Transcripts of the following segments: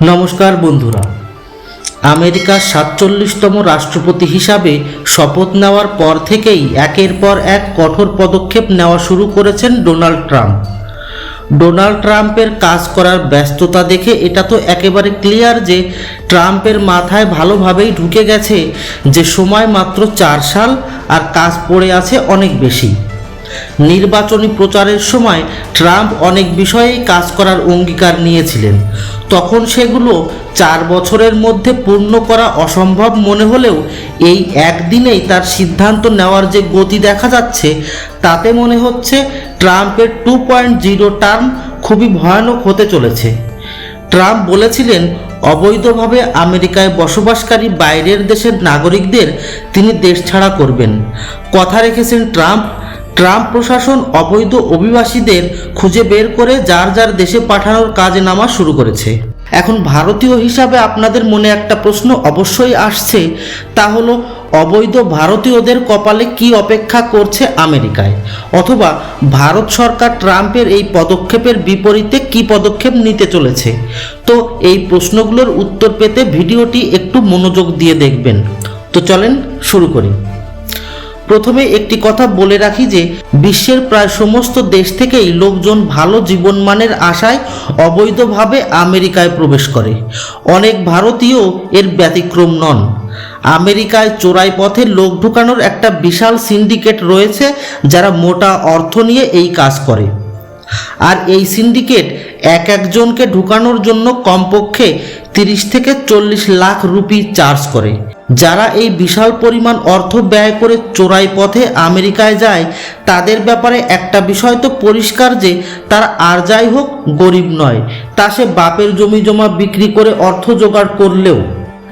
নমস্কার বন্ধুরা। আমেরিকার সাতচল্লিশতম রাষ্ট্রপতি হিসাবে শপথ নেওয়ার পর থেকেই একের পর এক কঠোর পদক্ষেপ নেওয়া শুরু করেছেন ডোনাল্ড ট্রাম্প। ডোনাল্ড ট্রাম্পের কাজ করার ব্যস্ততা দেখে এটা তো একেবারে ক্লিয়ার যে ট্রাম্পের মাথায় ভালোভাবেই ঢুকে গেছে যে সময় মাত্র চার সাল আর কাজ পড়ে আছে অনেক বেশি। নির্বাচনী প্রচারের সময় ট্রাম্প অনেক বিষয়েই কাজ করার অঙ্গীকার নিয়েছিলেন। তখন সেগুলো চার বছরের মধ্যে পূর্ণ করা অসম্ভব মনে হলেও এই একদিনেই তার সিদ্ধান্ত নেওয়ার যে গতি দেখা যাচ্ছে, তাতে মনে হচ্ছে ট্রাম্পের টু পয়েন্ট জিরো টার্ম খুবই ভয়ানক হতে চলেছে। ট্রাম্প বলেছিলেন, অবৈধভাবে আমেরিকায় বসবাসকারী বাইরের দেশের নাগরিকদের তিনি দেশ ছাড়া করবেন। কথা রেখেছেন ট্রাম্প। ট্রাম্প প্রশাসন অবৈধ অভিবাসীদের খুঁজে বের করে যার যার দেশে পাঠানোর কাজে নামা শুরু করেছে। এখন ভারতীয় হিসাবে আপনাদের মনে একটা প্রশ্ন অবশ্যই আসছে, তা হলো, অবৈধ ভারতীয়দের কপালে কি অপেক্ষা করছে আমেরিকায়? অথবা, ভারত সরকার ট্রাম্পের এই পদক্ষেপের বিপরীতে কি পদক্ষেপ নিতে চলেছে? তো এই প্রশ্নগুলোর উত্তর পেতে ভিডিওটি একটু মনোযোগ দিয়ে দেখবেন। তো চলেন শুরু করি। প্রথমে একটি কথা বলে রাখি যে, বিশ্বের প্রায় সমস্ত দেশ থেকেই লোকজন ভালো জীবনমানের আশায় অবৈধভাবে আমেরিকায় প্রবেশ করে। অনেক ভারতীয় এর ব্যতিক্রম নন। আমেরিকায় চোরাই পথে লোক ঢুকানোর একটা বিশাল সিন্ডিকেট রয়েছে যারা মোটা অর্থ নিয়ে এই কাজ করে। আর এই সিন্ডিকেট এক একজনকে ঢুকানোর জন্য কমপক্ষে তিরিশ থেকে চল্লিশ লাখ রুপি চার্জ করে। যারা এই বিশাল পরিমাণ অর্থ ব্যয় করে চোরাই পথে আমেরিকায় যায়, তাদের ব্যাপারে একটা বিষয় তো পরিষ্কার যে, তার আর যাই হোক গরিব নয়। তা সে বাপের জমি জমা বিক্রি করে অর্থ জোগাড় করলেও।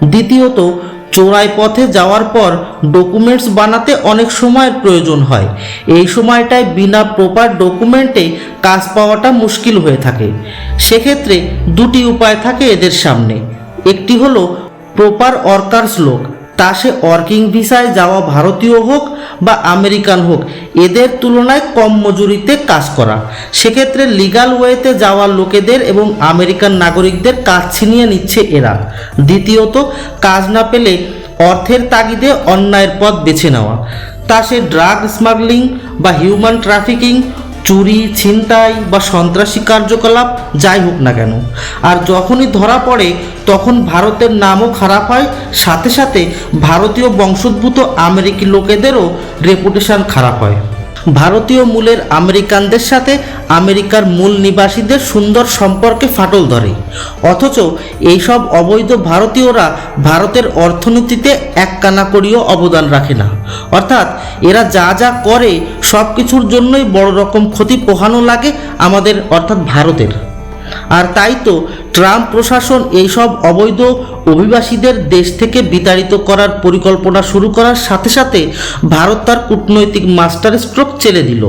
দ্বিতীয়ত চোরাই পথে যাওয়ার পর ডকুমেন্টস বানাতে অনেক সময়ের প্রয়োজন হয়। এই সময়টায় বিনা প্রপার ডকুমেন্টে কাজ পাওয়াটা মুশকিল হয়ে থাকে। সেক্ষেত্রে দুটি উপায় থাকে এদের সামনে। একটি হলো প্রপার অর্কার্স লোক। তা সে ওয়ার্কিং ভিসায় যাওয়া ভারতীয় হোক বা আমেরিকান হোক, এদের তুলনায় কম মজুরিতে কাজ করা। সেক্ষেত্রে লিগাল ওয়েতে যাওয়া লোকেদের এবং আমেরিকান নাগরিকদের কাজ ছিনিয়ে নিচ্ছে এরা। দ্বিতীয়ত, কাজ না পেলে অর্থের তাগিদে অন্যায়ের পথ বেছে নেওয়া। তা সে ড্রাগ স্মাগলিং বা হিউম্যান ট্রাফিকিং চুরি, ছিনতাই বা সন্ত্রাসী কার্যকলাপ যাই হোক না কেন, আর যখনই ধরা পড়ে তখন ভারতের নামও খারাপ হয়, সাথে সাথে ভারতীয় বংশোদ্ভূত আমেরিকি লোকেদেরও রেপুটেশন খারাপ হয়। ভারতীয় মূলের আমেরিকানদের সাথে আমেরিকার মূল নিবাসীদের সুন্দর সম্পর্কে ফাটল ধরে। অথচ এইসব অবৈধ ভারতীয়রা ভারতের অর্থনীতিতে এক কানাকড়িও অবদান রাখে না। অর্থাৎ এরা যা যা করে সব কিছুর জন্যই বড় রকম ক্ষতি পোহানো লাগে আমাদের, অর্থাৎ ভারতের। আর তাই তো ট্রাম্প প্রশাসন এইসব অবৈধ অভিবাসীদের দেশ থেকে বিতাড়িত করার পরিকল্পনা শুরু করার সাথে সাথে ভারত তার কূটনৈতিক মাস্টার স্ট্রোক চেলে দিল।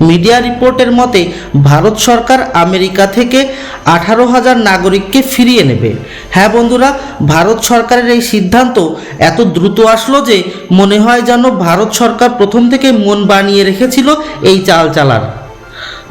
মিডিয়া রিপোর্টের মতে, ভারত সরকার আমেরিকা থেকে আঠারো হাজার নাগরিককে ফিরিয়ে নেবে। হ্যাঁ বন্ধুরা, ভারত সরকারের এই সিদ্ধান্ত এত দ্রুত আসলো যে মনে হয় যেন ভারত সরকার প্রথম থেকে মন বানিয়ে রেখেছিল এই চাল চালার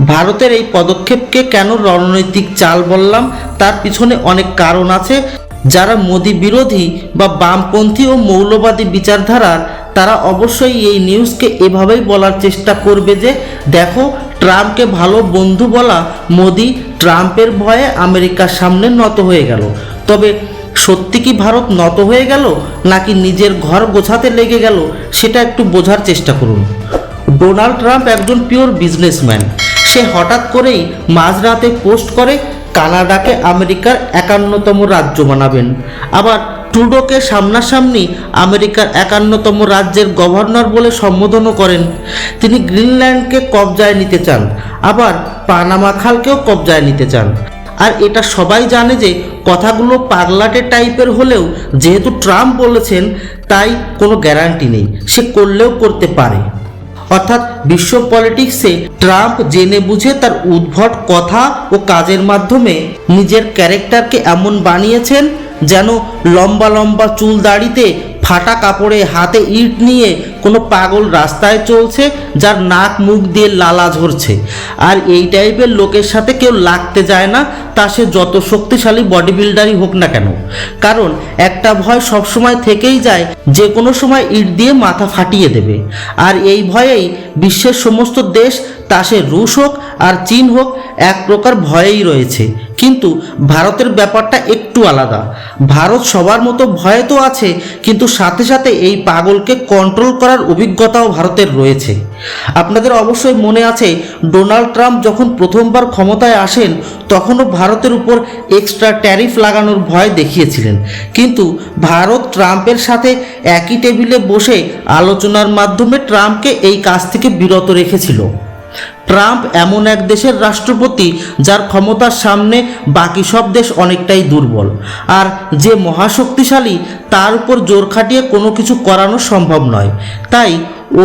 ভারতের এই পদক্ষেপকে কেন রণনৈতিক চাল বললাম? তার পিছনে অনেক কারণ আছে। যারা মোদী বিরোধী বা বামপন্থী ও মৌলবাদী বিচারধারার, তারা অবশ্যই এই নিউজকে এভাবেই বলার চেষ্টা করবে যে, দেখো, ট্রাম্পকে ভালো বন্ধু বলা মোদি ট্রাম্পের ভয়ে আমেরিকার সামনে নত হয়ে গেল। তবে সত্যি কি ভারত নত হয়ে গেল, নাকি নিজের ঘর গোছাতে লেগে গেল, সেটা একটু বোঝার চেষ্টা করুন। ডোনাল্ড ট্রাম্প একজন পিওর বিজনেসম্যান। সে হঠাৎ করেই মাঝরাতে পোস্ট করে কানাডাকে আমেরিকার একান্নতম রাজ্য বানাবেন। আবার ট্রুডোকে সামনাসামনি আমেরিকার একান্নতম রাজ্যের গভর্নর বলে সম্বোধনও করেন। তিনি গ্রিনল্যান্ডকে কবজায় নিতে চান, আবার পানামা খালকেও কবজায় নিতে চান। আর এটা সবাই জানে যে কথাগুলো পাগলাটে টাইপের হলেও যেহেতু ট্রাম্প বলেছেন, তাই কোনো গ্যারান্টি নেই। সে করলেও করতে পারে। অর্থাৎ বিশ্ব পলিটিক্সে ট্রাম্প জেনে বুঝে তার উদ্ভট কথা ও কাজের মাধ্যমে নিজের ক্যারেক্টারকে এমন বানিয়েছেন যেন লম্বা লম্বা চুল দাড়িতে ফাটা কাপড়ে হাতে ইট নিয়ে কোনো পাগল রাস্তায় চলছে যার নাক মুখ দিয়ে লালা ঝরছে। আর এই টাইপের লোকের সাথে কেউ লাগতে যায় না, তা সে যত শক্তিশালী বডি বিল্ডারই হোক না কেন। কারণ একটা ভয় সবসময় থেকেই যায়, যে কোনো সময় ইট দিয়ে মাথা ফাটিয়ে দেবে। আর এই ভয়েই বিশ্বের সমস্ত দেশ তা সে রুশ হোক আর চীন হোক, এক প্রকার ভয়েই রয়েছে। কিন্তু ভারতের ব্যাপারটা একটু আলাদা। ভারত সবার মতো ভয়ে তো আছে, কিন্তু সাথে সাথে এই পাগলকে কন্ট্রোল করার অভিজ্ঞতাও ভারতের রয়েছে। আপনাদের অবশ্যই মনে আছে, ডোনাল্ড ট্রাম্প যখন প্রথমবার ক্ষমতায় আসেন, তখনও ভারতের উপর এক্সট্রা ট্যারিফ লাগানোর ভয় দেখিয়েছিলেন। কিন্তু ভারত ট্রাম্পের সাথে একই টেবিলে বসে আলোচনার মাধ্যমে ট্রাম্পকে এই কাজ থেকে বিরত রেখেছিল। ট্রাম্প এমন এক দেশের রাষ্ট্রপতি যার ক্ষমতার সামনে বাকি সব দেশ অনেকটাই দুর্বল। আর যে মহাশক্তিশালী, তার উপর জোর খাটিয়ে কোনো কিছু করানো সম্ভব নয়। তাই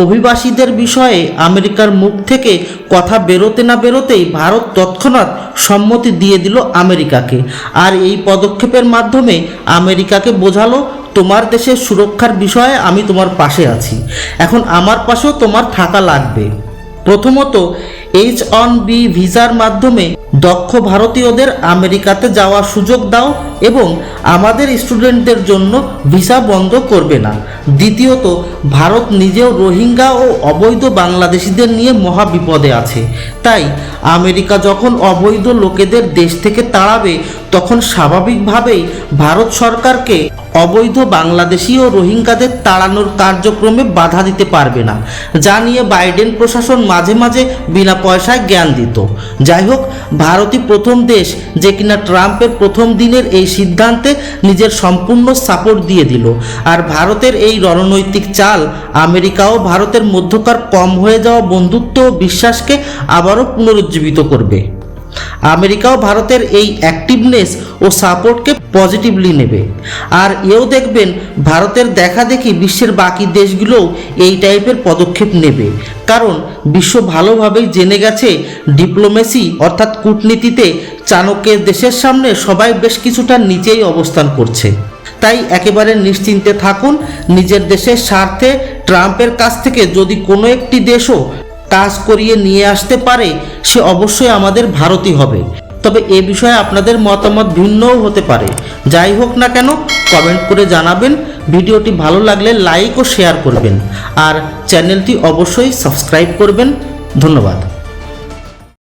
অভিবাসীদের বিষয়ে আমেরিকার মুখ থেকে কথা বেরোতে না বেরোতেই ভারত তৎক্ষণাৎ সম্মতি দিয়ে দিল আমেরিকাকে। আর এই পদক্ষেপের মাধ্যমে আমেরিকাকে বোঝালো, তোমার দেশের সুরক্ষার বিষয়ে আমি তোমার পাশে আছি। এখন আমার পাশেও তোমার থাকা লাগবে। প্রথমত এইচ অন বি ভিসার মাধ্যমে দক্ষ ভারতীয়দের আমেরিকাতে যাওয়ার সুযোগ দাও এবং আমাদের স্টুডেন্টদের জন্য ভিসা বন্ধ করবে না। দ্বিতীয়ত, ভারত নিজেও রোহিঙ্গা ও অবৈধ বাংলাদেশিদের নিয়ে মহা বিপদে আছে। তাই আমেরিকা যখন অবৈধ লোকেদের দেশ থেকে তাড়াবে, তখন স্বাভাবিকভাবেই ভারত সরকারকে অবৈধ বাংলাদেশি ও রোহিঙ্গাদের তাড়ানোর কার্যক্রমে বাধা দিতে পারবে না, যা নিয়ে বাইডেন প্রশাসন মাঝে মাঝে বিনা পয়সায় জ্ঞান দিত যাই হোক, ভারতই প্রথম দেশ যে কিনা ট্রাম্পের প্রথম দিনের এই সিদ্ধান্তে নিজের সম্পূর্ণ সাপোর্ট দিয়ে দিল। আর ভারতের এই রণনৈতিক চাল আমেরিকা ও ভারতের মধ্যকার কম হয়ে যাওয়া বন্ধুত্ব ও বিশ্বাসকে আবারও পুনরুজ্জীবিত করবে। আমেরিকাও ভারতের এই অ্যাক্টিভনেস ও সাপোর্টকে পজিটিভলি নেবে। আর এও দেখবেন, ভারতের দেখা দেখি বিশ্বের বাকি দেশগুলোও এই টাইপের পদক্ষেপ নেবে। কারণ, বিশ্ব ভালোভাবেই জেনে গেছে ডিপ্লোমেসি অর্থাৎ কূটনীতিতে চাণক্যের দেশের সামনে সবাই বেশ কিছুটা নিচেই অবস্থান করছে। তাই একেবারে নিশ্চিন্তে থাকুন, নিজের দেশের স্বার্থে ট্রাম্পের কাছ থেকে যদি কোনো একটি দেশও কাজ করিয়ে নিয়ে আসতে পারে, সে অবশ্যই আমাদের ভারতই হবে। তবে এ বিষয়ে আপনাদের মতামত ভিন্নও হতে পারে। যাই হোক না কেন কমেন্ট করে জানাবেন। ভিডিওটি ভালো লাগলে লাইক ও শেয়ার করবেন। আর চ্যানেলটি অবশ্যই সাবস্ক্রাইব করবেন। ধন্যবাদ।